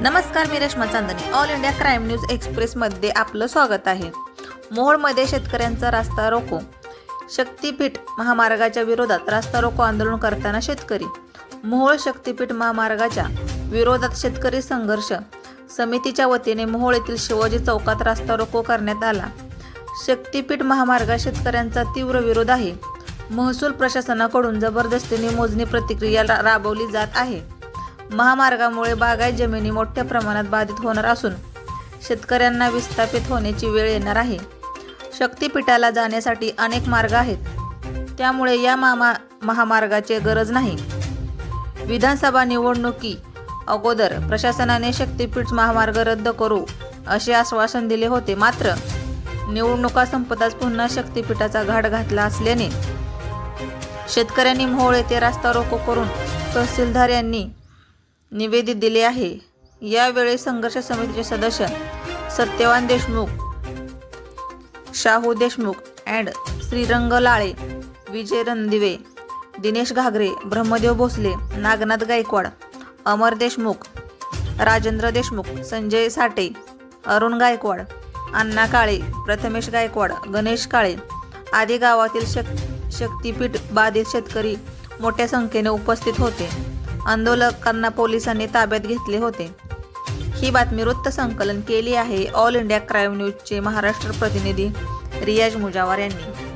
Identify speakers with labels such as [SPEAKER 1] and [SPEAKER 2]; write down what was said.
[SPEAKER 1] नमस्कार मी Rashma Chandani. All India crime news एक्सप्रेसमध्ये आपलं स्वागत आहे. मोहोळमध्ये शेतकऱ्यांचा रास्ता रोको. शक्तीपीठ महामार्गाच्या विरोधात रास्ता रोको आंदोलन करताना शेतकरी. मोहोळ शक्तीपीठ महामार्गाच्या विरोधात शेतकरी संघर्ष. समितीच्या वतीने मोहोळ येथील शिवाजी चौकात रास्ता रोको करण्यात आला. शक्तीपीठ महामार्गात शेतकऱ्यांचा तीव्र विरोध आहे. महसूल प्रशासनाकडून जबरदस्तीने मोजणी प्रतिक्रिया रा- राबवली जात आहे. महामार्गामुळे बागायत जमिनी मोठ्या प्रमाणात बाधित होणार असून शेतकऱ्यांना विस्थापित होण्याची वेळ येणार आहे. शक्तिपीठाला जाण्यासाठी अनेक मार्ग आहेत. त्यामुळे या मामा महामार्गाची गरज नाही. विधानसभा निवडणुकी अगोदर प्रशासनाने शक्तीपीठ महामार्ग रद्द करू असे आश्वासन दिले होते. मात्र निवडणुका संपताच पुन्हा शक्तीपीठाचा घाट घातला असल्याने शेतकऱ्यांनी मोहोळ येथे रास्ता रोको करून तहसीलदार यांनी निवेदित दिले आहे. यावेळी संघर्ष समितीचे सदस्य सत्यवान देशमुख शाहू देशमुख अँड श्रीरंग लाळे विजय रणदिवे दिनेश घागरे ब्रह्मदेव भोसले नागनाथ गायकवाड अमर देशमुख राजेंद्र देशमुख संजय साठे अरुण गायकवाड अण्णा काळे प्रथमेश गायकवाड गणेश काळे आदी गावातील शक शक्तीपीठ बाधित शेतकरी मोठ्या संख्येने उपस्थित होते. आंदोलकांना पोलिसांनी ताब्यात घेतले होते. ही बातमी वृत्त संकलन केली आहे. ऑल इंडिया क्राईम न्यूजचे महाराष्ट्र प्रतिनिधी रियाज मुजावार यांनी.